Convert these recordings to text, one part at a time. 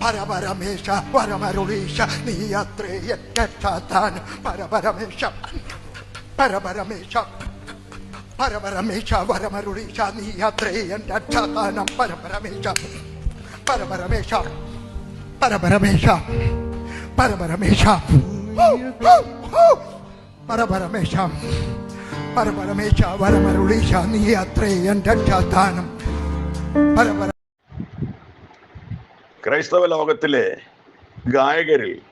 പരപരമേശ പരമരുളീശ നീ അത്രേ എത്താൻ പരപരമേശ പരപരമേശ പരപരമേശ പരമരുളീശ നീ അത്രേ എന്റെ അക്ഷാതാനം പരപരമേശ പരപരമേശ പരപരമേശ. പരപരമേശ പരപരമേശ പരപരമേശ പരമരുളീശ നീ അത്രേ എന്റെ അക്ഷാതാനം പരപര ക്രൈസ്തവ ലോകത്തിലെ ഗായകരിൽ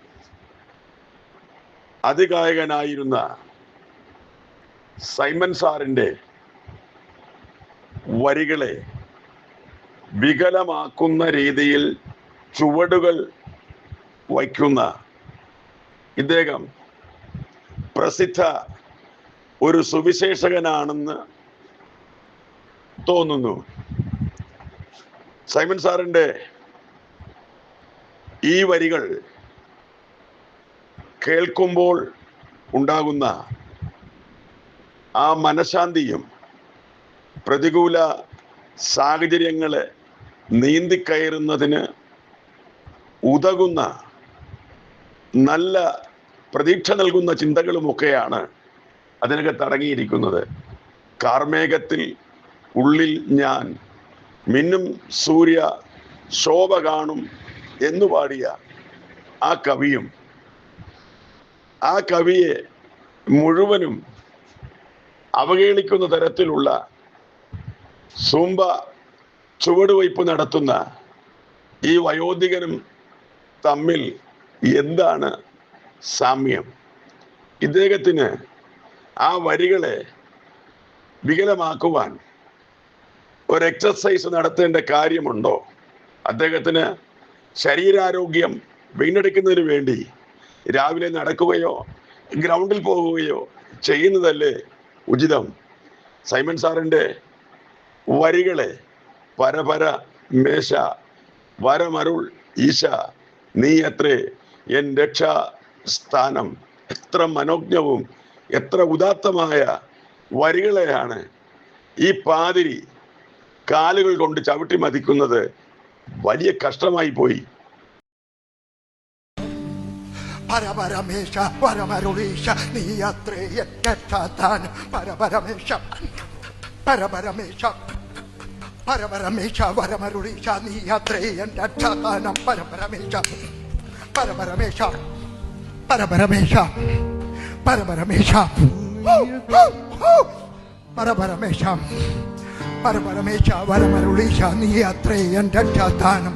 അതിഗായകനായിരുന്ന സൈമൻ സാറിന്റെ വരികളെ വികലമാക്കുന്ന രീതിയിൽ ചുവടുകൾ വയ്ക്കുന്ന ഇദ്ദേഹം പ്രസിദ്ധ ഒരു സുവിശേഷകനാണെന്ന് തോന്നുന്നു. സൈമൻ സാറിന്റെ ഈ വരികൾ കേൾക്കുമ്പോൾ ഉണ്ടാകുന്ന ആ മനഃശാന്തിയും പ്രതികൂല സാഹചര്യങ്ങളെ നീന്തിക്കയറുന്നതിന് ഉതകുന്ന നല്ല പ്രതീക്ഷ നൽകുന്ന ചിന്തകളുമൊക്കെയാണ് അതിനകത്ത് തടങ്ങിയിരിക്കുന്നത്. കാർമേഘത്തിൽ ഉള്ളിൽ ഞാൻ മിന്നും സൂര്യ ശോഭ കാണും എന്നു പാടിയ ആ കവിയും ആ കവിയെ മുഴുവനും അവഗണിക്കുന്ന തരത്തിലുള്ള സൂമ്പ ചുവടുവയ്പ് നടത്തുന്ന ഈ വയോധികനും തമ്മിൽ എന്താണ് സാമ്യം? ഇദ്ദേഹത്തിന് ആ വരികളെ വികലമാക്കുവാൻ ഒരു എക്സസൈസ് നടത്തേണ്ട കാര്യമുണ്ടോ? അദ്ദേഹത്തിന് ശരീരാരോഗ്യം വീണ്ടെടുക്കുന്നതിന് വേണ്ടി രാവിലെ നടക്കുകയോ ഗ്രൗണ്ടിൽ പോവുകയോ ചെയ്യുന്നതല്ലേ ഉചിതം. സൈമൺ സാറിന്റെ വരികളെ പരപര മേശ വരമരുൾ ഈശ നീ എത്രേ എൻ രക്ഷാ സ്ഥാനം എത്ര മനോജ്ഞവും എത്ര ഉദാത്തമായ വരികളെയാണ് ഈ പാതിരി കാലുകൾ കൊണ്ട് ചവിട്ടി മതിക്കുന്നത് വലിയ കഷ്ടമായി പോയി. പരപരമേശ പരമരുളീശ നീ അത്രേ എത്താൻ പരപരമേശ പരപരമേശ പരപരമേശ പരമരുളീശ നീ അത്രേ എന്റെ അക്ഷാതാനം പരപരമേശ പരപരമേശ പരപരമേശ. പരപരമേശ പരപരമേശ പരപരമേശ വരമരുളീശ നീ അത്രേ എന്റെ രക്ഷാസ്ഥാനം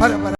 പരപര